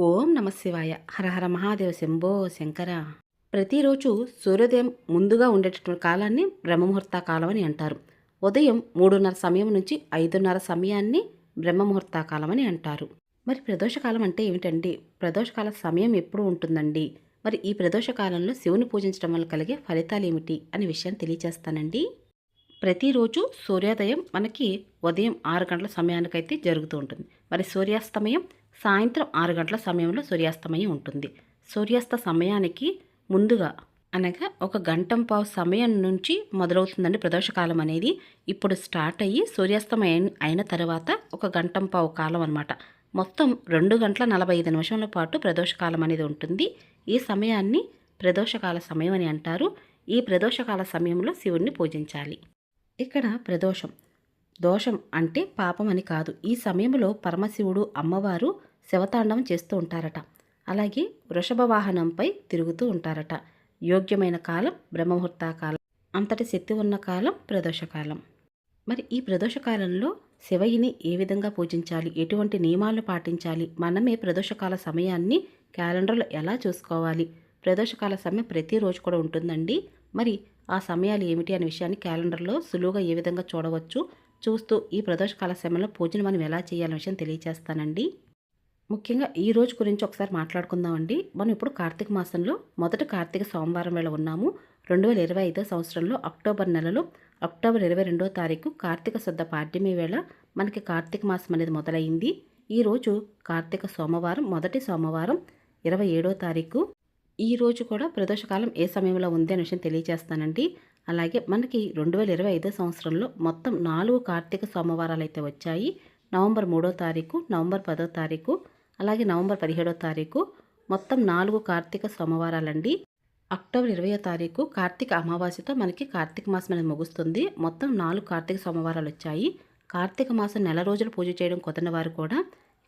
ఓం నమ శివాయ. మహాదేవ శంభో శంకర. ప్రతిరోజు సూర్యోదయం ముందుగా ఉండేటటువంటి కాలాన్ని బ్రహ్మముహూర్త కాలం అని అంటారు. ఉదయం మూడున్నర సమయం నుంచి ఐదున్నర సమయాన్ని బ్రహ్మముహూర్త కాలం అని అంటారు. మరి ప్రదోషకాలం అంటే ఏమిటండి? ప్రదోషకాల సమయం ఎప్పుడు ఉంటుందండి? మరి ఈ ప్రదోషకాలంలో శివుని పూజించడం వల్ల కలిగే ఫలితాలు ఏమిటి అనే విషయాన్ని తెలియజేస్తానండి ప్రతిరోజు సూర్యోదయం మనకి ఉదయం ఆరు గంటల సమయానికైతే జరుగుతూ ఉంటుంది. మరి సూర్యాస్తమయం సాయంత్రం ఆరు గంటల సమయంలో సూర్యాస్తమయం ఉంటుంది. సూర్యాస్త సమయానికి ముందుగా అనగా ఒక గంటం పావు సమయం నుంచి మొదలవుతుందండి ప్రదోషకాలం అనేది. ఇప్పుడు స్టార్ట్ అయ్యి సూర్యాస్తమయం అయిన తర్వాత ఒక గంటం పావు కాలం అనమాట మొత్తం రెండు గంటల నలభై ఐదు నిమిషాల పాటు ప్రదోషకాలం అనేది ఉంటుంది. ఈ సమయాన్ని ప్రదోషకాల సమయం అని అంటారు. ఈ ప్రదోషకాల సమయంలో శివుణ్ణి పూజించాలి. ఇక్కడ ప్రదోషం. దోషం అంటే పాపం అని కాదు. ఈ సమయంలో పరమశివుడు అమ్మవారు శివతాండవం చేస్తూ ఉంటారట. అలాగే వృషభ వాహనంపై తిరుగుతూ ఉంటారట. యోగ్యమైన కాలం బ్రహ్మముహూర్త కాలం అంతటి శక్తి ఉన్న కాలం ప్రదోషకాలం. మరి ఈ ప్రదోషకాలంలో శివయ్యని ఏ విధంగా పూజించాలి? ఎటువంటి నియమాలు పాటించాలి? మనమే ప్రదోషకాల సమయాన్ని క్యాలెండర్లో ఎలా చూసుకోవాలి? ప్రదోషకాల సమయం ప్రతిరోజు కూడా ఉంటుందండి. మరి ఆ సమయాలు ఏమిటి అనే విషయాన్ని క్యాలెండర్లో సులువుగా ఏ విధంగా చూడవచ్చు? చూస్తూ ఈ ప్రదోషకాల సమయంలో పూజను మనం ఎలా చేయాలనే విషయం తెలియజేస్తానండి ముఖ్యంగా ఈ రోజు గురించి ఒకసారి మాట్లాడుకుందామండి. మనం ఇప్పుడు కార్తీక మాసంలో మొదటి కార్తీక సోమవారం వేళ ఉన్నాము. రెండు వేల ఇరవై ఐదో సంవత్సరంలో అక్టోబర్ నెలలో అక్టోబర్ ఇరవై రెండో తారీఖు కార్తీక శుద్ధ పాడ్యమి వేళ మనకి కార్తీక మాసం అనేది మొదలైంది. ఈరోజు కార్తీక సోమవారం మొదటి సోమవారం ఇరవై ఏడో తారీఖు. ఈ రోజు కూడా ప్రదోషకాలం ఏ సమయంలో ఉంది అనే విషయం తెలియజేస్తానండి. అలాగే మనకి రెండు వేల ఇరవై ఐదో సంవత్సరంలో మొత్తం నాలుగు కార్తీక సోమవారాలు అయితే వచ్చాయి. నవంబర్ మూడో తారీఖు నవంబర్ పదో తారీఖు అలాగే నవంబర్ పదిహేడో తారీఖు మొత్తం నాలుగు కార్తీక సోమవారాలండి. అక్టోబర్ ఇరవయో తారీఖు కార్తీక అమావాస్యతో మనకి కార్తీక మాసం అనేది ముగుస్తుంది. మొత్తం నాలుగు కార్తీక సోమవారాలు వచ్చాయి. కార్తీక మాసం నెల రోజులు పూజ చేయడం కుదరని వారు కూడా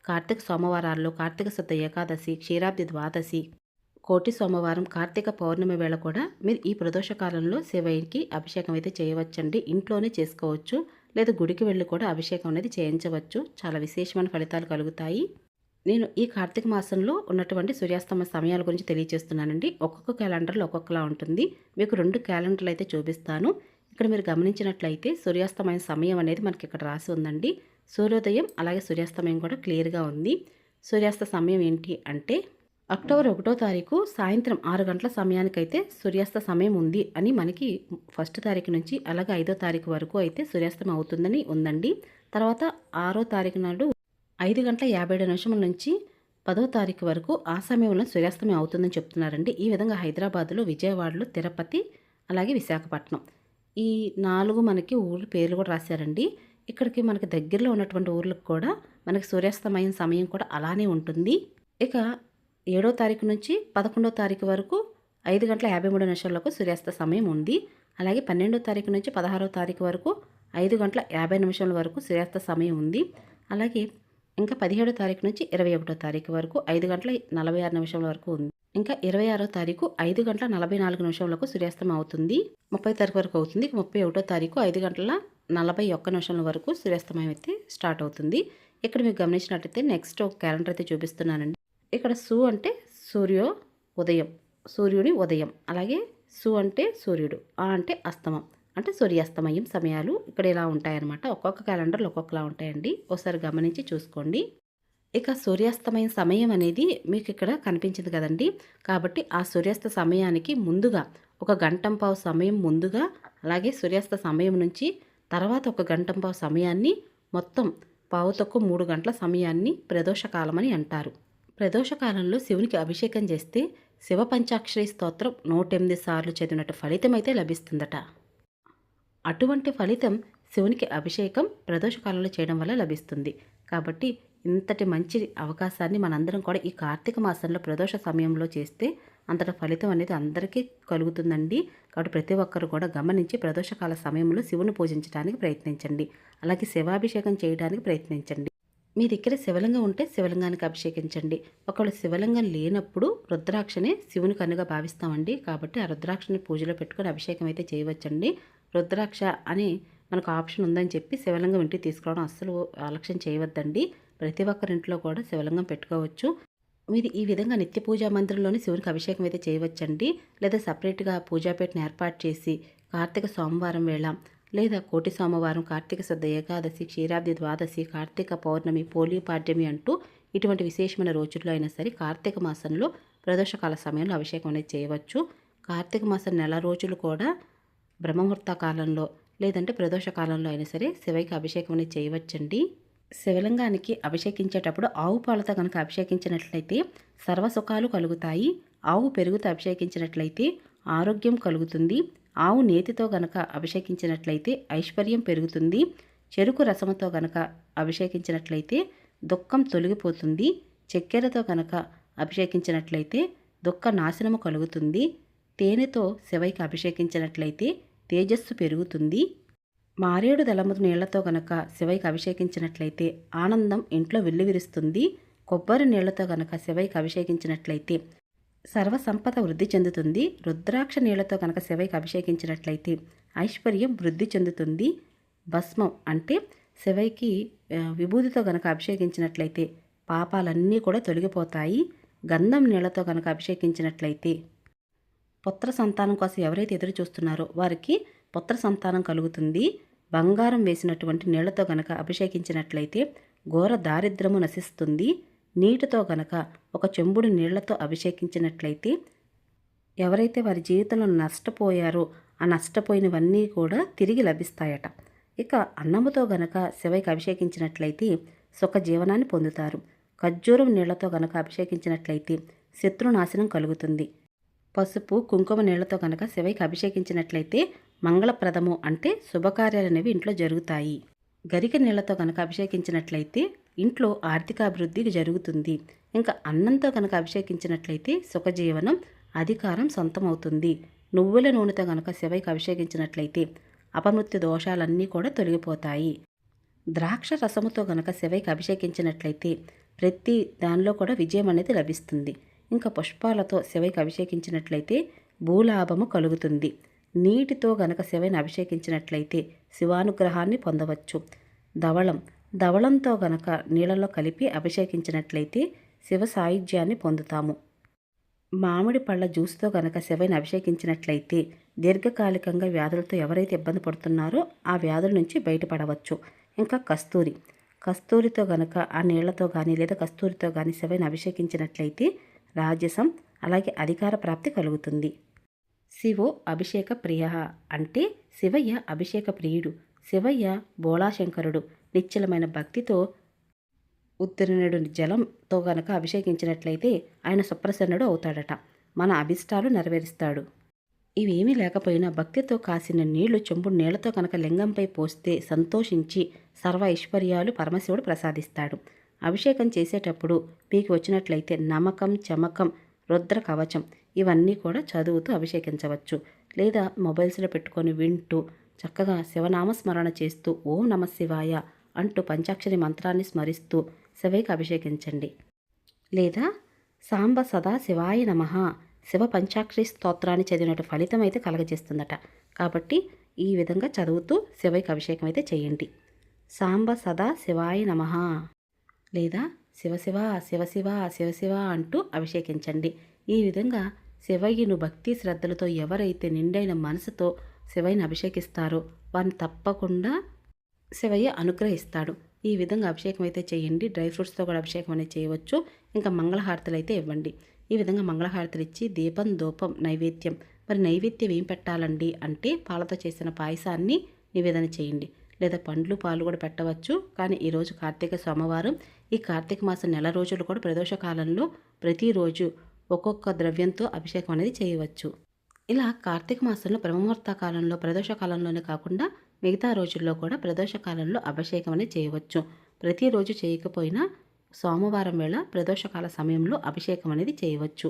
కార్తీక సోమవారాల్లో కార్తీక శుద్ధ ఏకాదశి క్షీరాబ్ది ద్వాదశి కోటి సోమవారం కార్తీక పౌర్ణమి వేళ కూడా మీరు ఈ ప్రదోష కాలంలో శివయ్యకి అభిషేకం అయితే చేయవచ్చండి. ఇంట్లోనే చేసుకోవచ్చు. లేదా గుడికి వెళ్ళి కూడా అభిషేకం అనేది చేయించవచ్చు. చాలా విశేషమైన ఫలితాలు కలుగుతాయి. నేను ఈ కార్తీక మాసంలో ఉన్నటువంటి సూర్యాస్తమ సమయాల గురించి తెలియజేస్తున్నానండి ఒక్కొక్క క్యాలెండర్లో ఒక్కొక్కలా ఉంటుంది. మీకు రెండు క్యాలెండర్లు అయితే చూపిస్తాను. ఇక్కడ మీరు గమనించినట్లయితే సూర్యాస్తమయం సమయం అనేది మనకి ఇక్కడ రాసి ఉందండి. సూర్యోదయం అలాగే సూర్యాస్తమయం కూడా క్లియర్గా ఉంది. సూర్యాస్త సమయం ఏంటి అంటే అక్టోబర్ ఒకటో తారీఖు సాయంత్రం ఆరు గంటల సమయానికైతే సూర్యాస్త సమయం ఉంది అని మనకి ఫస్ట్ తారీఖు నుంచి అలాగే ఐదో తారీఖు వరకు అయితే సూర్యాస్తమయం అవుతుందని ఉందండి. తర్వాత ఆరో తారీఖు నాడు ఐదు గంటల యాభై ఏడు నిమిషం నుంచి పదో తారీఖు వరకు ఆ సమయంలో సూర్యాస్తమయం అవుతుందని చెప్తున్నారండి. ఈ విధంగా హైదరాబాద్లో విజయవాడలో తిరుపతి అలాగే విశాఖపట్నం. ఈ నాలుగు మనకి ఊర్ల పేర్లు కూడా రాశారండి. ఇక్కడికి మనకి దగ్గరలో ఉన్నటువంటి ఊర్లకు కూడా మనకి సూర్యాస్తమయం సమయం కూడా అలానే ఉంటుంది. ఇక ఏడో తారీఖు నుంచి పదకొండో తారీఖు వరకు ఐదు గంటల యాభై మూడు నిమిషాలకు సూర్యాస్త సమయం ఉంది. అలాగే పన్నెండో తారీఖు నుంచి పదహారో తారీఖు వరకు ఐదు గంటల యాభై నిమిషాల వరకు సూర్యాస్త సమయం ఉంది. అలాగే ఇంకా పదిహేడో తారీఖు నుంచి ఇరవై ఒకటో తారీఖు వరకు ఐదు గంటల నలభై ఆరు నిమిషాల వరకు ఉంది. ఇంకా ఇరవై ఆరో తారీఖు ఐదు గంటల నలభై నాలుగు నిమిషాలకు సూర్యాస్తం అవుతుంది. ముప్పై తారీఖు వరకు అవుతుంది. ముప్పై ఒకటో తారీఖు ఐదు గంటల నలభై ఒక్క నిమిషాల వరకు సూర్యాస్తమయం అయితే స్టార్ట్ అవుతుంది. ఇక్కడ మీకు గమనించినట్టయితే నెక్స్ట్ ఒక క్యాలెండర్ అయితే చూపిస్తున్నానండి. ఇక్కడ సు అంటే సూర్యో ఉదయం సూర్యుని ఉదయం అలాగే సు అంటే సూర్యుడు ఆ అంటే అస్తమం. అంటే సూర్యాస్తమయం సమయాలు ఇక్కడ ఇలా ఉంటాయన్నమాట. ఒక్కొక్క క్యాలెండర్లు ఒక్కొక్కలా ఉంటాయండి. ఒకసారి గమనించి చూసుకోండి. ఇక సూర్యాస్తమయం సమయం అనేది మీకు ఇక్కడ కనిపించింది కదండి. కాబట్టి ఆ సూర్యాస్త సమయానికి ముందుగా ఒక గంటంపావు సమయం ముందుగా అలాగే సూర్యాస్త సమయం నుంచి తర్వాత ఒక గంటంపావు సమయాన్ని మొత్తం పావు తక్కువ మూడు గంటల సమయాన్ని ప్రదోషకాలం అని అంటారు. ప్రదోషకాలంలో శివునికి అభిషేకం చేస్తే శివ పంచాక్షరి స్తోత్రం నూటెనిమిది సార్లు చదివినట్టు ఫలితం అయితే లభిస్తుందట. అటువంటి ఫలితం శివునికి అభిషేకం ప్రదోషకాలంలో చేయడం వల్ల లభిస్తుంది. కాబట్టి ఇంతటి మంచి అవకాశాన్ని మనందరం కూడా ఈ కార్తీక మాసంలో ప్రదోష సమయంలో చేస్తే అంతటి ఫలితం అనేది అందరికీ కలుగుతుందండి. కాబట్టి ప్రతి ఒక్కరు కూడా గమనించి ప్రదోషకాల సమయంలో శివుని పూజించడానికి ప్రయత్నించండి. అలాగే శివాభిషేకం చేయడానికి ప్రయత్నించండి. మీ దగ్గర శివలింగం ఉంటే శివలింగానికి అభిషేకించండి. ఒకవేళ శివలింగం లేనప్పుడు రుద్రాక్షనే శివుని కనుగా భావిస్తామండి. కాబట్టి ఆ రుద్రాక్షని పూజలో పెట్టుకొని అభిషేకం అయితే చేయవచ్చండి. రుద్రాక్ష అని మనకు ఆప్షన్ ఉందని చెప్పి శివలింగం ఇంటికి తీసుకురావడం అస్సలు ఆలక్ష్యం చేయవద్దండి. ప్రతి ఒక్కరి ఇంట్లో కూడా శివలింగం పెట్టుకోవచ్చు. మీరు ఈ విధంగా నిత్య పూజా మందిరంలోని శివునికి అభిషేకం అయితే చేయవచ్చండి. లేదా సపరేట్గా పూజాపేటను ఏర్పాటు చేసి కార్తీక సోమవారం వేళ లేదా కోటి సోమవారం కార్తీక శుద్ధ ఏకాదశి క్షీరాబ్ది ద్వాదశి కార్తీక పౌర్ణమి పోలియో పాడ్యమి అంటూ ఇటువంటి విశేషమైన రోజుల్లో అయినా సరే కార్తీక మాసంలో ప్రదోషకాల సమయంలో అభిషేకం అనేది చేయవచ్చు. కార్తీక మాసం నెల రోజులు కూడా బ్రహ్మముహూర్త కాలంలో లేదంటే ప్రదోష కాలంలో అయినా సరే శివైకి అభిషేకం అనేది చేయవచ్చండి. శివలింగానికి అభిషేకించేటప్పుడు ఆవు పాలతో కనుక అభిషేకించినట్లయితే సర్వసుఖాలు కలుగుతాయి. ఆవు పెరుగుతో అభిషేకించినట్లయితే ఆరోగ్యం కలుగుతుంది. ఆవు నేతితో గనక అభిషేకించినట్లయితే ఐశ్వర్యం పెరుగుతుంది. చెరుకు రసముతో గనక అభిషేకించినట్లయితే దుఃఖం తొలగిపోతుంది. చక్కెరతో గనక అభిషేకించినట్లయితే దుఃఖ నాశనము కలుగుతుంది. తేనెతో శివైకి అభిషేకించినట్లయితే తేజస్సు పెరుగుతుంది. మారేడు దళముదు నీళ్ళతో గనక శివైకి అభిషేకించినట్లయితే ఆనందం ఇంట్లో వెల్లువిరుస్తుంది. కొబ్బరి నీళ్ళతో గనక శివైకి అభిషేకించినట్లయితే సర్వసంపద వృద్ధి చెందుతుంది. రుద్రాక్ష నీళ్ళతో కనుక శివైకి అభిషేకించినట్లయితే ఐశ్వర్యం వృద్ధి చెందుతుంది. భస్మం అంటే శివైకి విభూతితో గనక అభిషేకించినట్లయితే పాపాలన్నీ కూడా తొలగిపోతాయి. గంధం నీళ్ళతో కనుక అభిషేకించినట్లయితే పుత్ర సంతానం కోసం ఎవరైతే ఎదురు చూస్తున్నారో వారికి పుత్ర సంతానం కలుగుతుంది. బంగారం వేసినటువంటి నీళ్ళతో గనక అభిషేకించినట్లయితే ఘోర దారిద్రము నశిస్తుంది. నీటితో గనక ఒక చెంబుడు నీళ్ళతో అభిషేకించినట్లయితే ఎవరైతే వారి జీవితంలో నష్టపోయారో ఆ నష్టపోయినవన్నీ కూడా తిరిగి లభిస్తాయట. ఇక అన్నముతో గనక శివైకి అభిషేకించినట్లయితే సుఖ జీవనాన్ని పొందుతారు. ఖర్జూరం నీళ్ళతో గనక అభిషేకించినట్లయితే శత్రునాశనం కలుగుతుంది. పసుపు కుంకుమ నీళ్ళతో కనుక శివైకి అభిషేకించినట్లయితే మంగళప్రదము అంటే శుభకార్యాలు అనేవి ఇంట్లో జరుగుతాయి. గరిక నీళ్ళతో కనుక అభిషేకించినట్లయితే ఇంట్లో ఆర్థికాభివృద్ధి జరుగుతుంది. ఇంకా అన్నంతో కనుక అభిషేకించినట్లయితే సుఖజీవనం అధికారం సొంతమవుతుంది. నువ్వుల నూనెతో కనుక శివైకి అభిషేకించినట్లయితే అపమృత్యు దోషాలన్నీ కూడా తొలగిపోతాయి. ద్రాక్ష రసముతో కనుక శివైకి అభిషేకించినట్లయితే ప్రతి దానిలో కూడా విజయం అనేది లభిస్తుంది. ఇంకా పుష్పాలతో శివైకి అభిషేకించినట్లయితే భూలాభము కలుగుతుంది. నీటితో గనక శివైని అభిషేకించినట్లయితే శివానుగ్రహాన్ని పొందవచ్చు. ధవళం. ధవళంతో గనక నీళ్ళలో కలిపి అభిషేకించినట్లయితే శివ సాయుధ్యాన్ని పొందుతాము. మామిడి పళ్ళ జ్యూస్తో గనక శివైని అభిషేకించినట్లయితే దీర్ఘకాలికంగా వ్యాధులతో ఎవరైతే ఇబ్బంది పడుతున్నారో ఆ వ్యాధుల నుంచి బయటపడవచ్చు. ఇంకా కస్తూరి. కస్తూరితో గనక ఆ నీళ్ళతో కానీ లేదా కస్తూరితో కానీ శివైని అభిషేకించినట్లయితే రాజసం అలాగే అధికార ప్రాప్తి కలుగుతుంది. శివో అభిషేక ప్రియ అంటే శివయ్య అభిషేక ప్రియుడు. శివయ్య బోళాశంకరుడు. నిశ్చలమైన భక్తితో ఉత్తీర్ణుడు జలంతో గనక అభిషేకించినట్లయితే ఆయన సుప్రసన్నుడు అవుతాడట. మన అభిష్టాలు నెరవేరుస్తాడు. ఇవేమీ లేకపోయినా భక్తితో కాసిన నీళ్ళు చెంబుడు నీళ్ళతో కనుక లింగంపై పోస్తే సంతోషించి సర్వ ఐశ్వర్యాలు పరమశివుడు ప్రసాదిస్తాడు. అభిషేకం చేసేటప్పుడు మీకు వచ్చినట్లయితే నమ్మకం చమకం రుద్ర కవచం ఇవన్నీ కూడా చదువుతూ అభిషేకించవచ్చు. లేదా మొబైల్స్లో పెట్టుకొని వింటూ చక్కగా శివనామస్మరణ చేస్తూ ఓం నమ శివాయ అంటూ పంచాక్షరి మంత్రాన్ని స్మరిస్తూ శివైకి అభిషేకించండి. లేదా సాంబ సదా శివాయ నమ శివ పంచాక్షరి స్తోత్రాన్ని చదివినట్టు ఫలితం అయితే కలగజేస్తుందట. కాబట్టి ఈ విధంగా చదువుతూ శివైకి అభిషేకం అయితే చేయండి. సాంబ సదా శివాయ నమ లేదా శివశివ శివశివ శివశివ అంటూ అభిషేకించండి. ఈ విధంగా శివయ్యను భక్తి శ్రద్ధలతో ఎవరైతే నిండైన మనసుతో శివయ్యను అభిషేకిస్తారో వారిని తప్పకుండా శివయ్య అనుగ్రహిస్తాడు. ఈ విధంగా అభిషేకం అయితే చేయండి. డ్రై ఫ్రూట్స్తో కూడా అభిషేకం అనేది చేయవచ్చు. ఇంకా మంగళహారతులు అయితే ఇవ్వండి. ఈ విధంగా మంగళహారతులు ఇచ్చి దీపం ధూపం నైవేద్యం. మరి నైవేద్యం ఏం పెట్టాలండి అంటే పాలతో చేసిన పాయసాన్ని నివేదన చేయండి. లేదా పండ్లు పాలు కూడా పెట్టవచ్చు. కానీ ఈరోజు కార్తీక సోమవారం. ఈ కార్తీక మాసం నెల రోజులు కూడా ప్రదోష కాలంలో ప్రతిరోజు ఒక్కొక్క ద్రవ్యంతో అభిషేకం అనేది చేయవచ్చు. ఇలా కార్తీక మాసంలో బ్రహ్మముహూర్త కాలంలో ప్రదోష కాలంలోనే కాకుండా మిగతా రోజుల్లో కూడా ప్రదోష కాలంలో అభిషేకం అనేది చేయవచ్చు. ప్రతిరోజు చేయకపోయినా సోమవారం వేళ ప్రదోషకాల సమయంలో అభిషేకం అనేది చేయవచ్చు.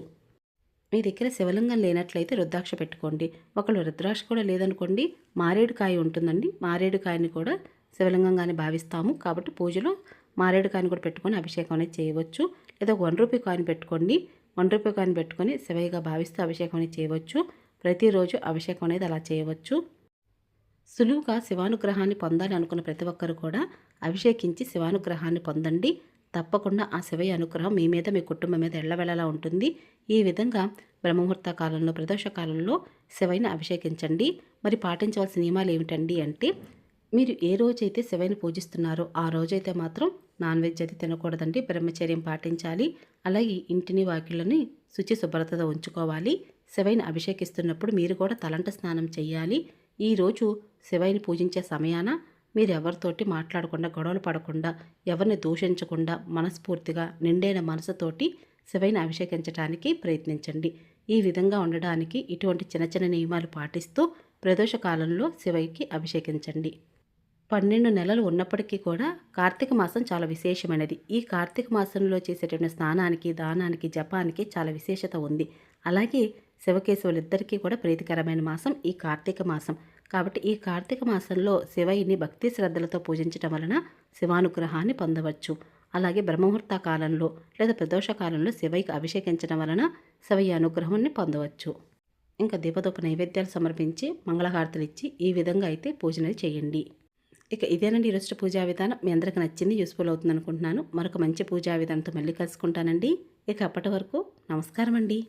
మీ దగ్గర శివలింగం లేనట్లయితే రుద్రాక్ష పెట్టుకోండి. ఒకళ్ళు రుద్రాక్ష కూడా లేదనుకోండి మారేడుకాయ ఉంటుందండి. మారేడుకాయని కూడా శివలింగంగానే భావిస్తాము. కాబట్టి పూజలో మారేడుకాయని కూడా పెట్టుకొని అభిషేకం అనేది చేయవచ్చు. లేదా ఒక వన్ రూపీ కాయిన్ పెట్టుకోండి. వన్ రూపీ కాయిన్ పెట్టుకొని శివయ్యగా భావిస్తూ అభిషేకం అనేది చేయవచ్చు. ప్రతిరోజు అభిషేకం అనేది అలా చేయవచ్చు. సులువుగా శివానుగ్రహాన్ని పొందాలి అనుకున్న ప్రతి ఒక్కరు కూడా అభిషేకించి శివానుగ్రహాన్ని పొందండి. తప్పకుండా ఆ శివయ్య అనుగ్రహం మీ మీద మీ కుటుంబం మీద ఎళ్ళవెళ్ళలా ఉంటుంది. ఈ విధంగా బ్రహ్మముహూర్త కాలంలో ప్రదోష కాలంలో అభిషేకించండి. మరి పాటించవలసిన నియమాలు ఏమిటండి అంటే మీరు ఏ రోజైతే శివయ్యని పూజిస్తున్నారో ఆ రోజైతే మాత్రం నాన్ వెజ్ అయితే తినకూడదండి. బ్రహ్మచర్యం పాటించాలి. అలాగే ఇంటిని వాకిళ్ళని శుచి శుభ్రతతో ఉంచుకోవాలి. శివయ్యని అభిషేకిస్తున్నప్పుడు మీరు కూడా తలంట స్నానం చేయాలి ఈరోజు శివయ్యని పూజించే సమయాన మీరు ఎవరితోటి మాట్లాడకుండా గొడవలు పడకుండా ఎవరిని దూషించకుండా మనస్ఫూర్తిగా నిండైన మనసుతోటి శివైని అభిషేకించడానికి ప్రయత్నించండి. ఈ విధంగా ఉండడానికి ఇటువంటి చిన్న చిన్న నియమాలు పాటిస్తూ ప్రదోష కాలంలో శివయ్యకి అభిషేకించండి. పన్నెండు నెలలు ఉన్నప్పటికీ కూడా కార్తీక మాసం చాలా విశేషమైనది. ఈ కార్తీక మాసంలో చేసేటువంటి స్నానానికి దానానికి జపానికి చాలా విశేషత ఉంది. అలాగే శివకేశవులిద్దరికీ కూడా ప్రీతికరమైన మాసం ఈ కార్తీక మాసం. కాబట్టి ఈ కార్తీక మాసంలో శివయ్యని భక్తి శ్రద్ధలతో పూజించటం వలన శివానుగ్రహాన్ని పొందవచ్చు. అలాగే బ్రహ్మముహూర్త కాలంలో లేదా ప్రదోష కాలంలో శివయ్యకి అభిషేకించడం వలన శివయ్య అనుగ్రహాన్ని పొందవచ్చు. ఇంకా దీపదూప నైవేద్యాలు సమర్పించి మంగళహారతులు ఇచ్చి ఈ విధంగా అయితే పూజనది చేయండి. ఇక ఇదేనండి ఈరోజు పూజా విధానం. మీ అందరికి నచ్చింది యూస్ఫుల్ అవుతుంది అనుకుంటున్నాను మరొక మంచి పూజా విధానంతో మళ్ళీ కలుసుకుంటానండి. ఇక అప్పటి వరకు నమస్కారం అండి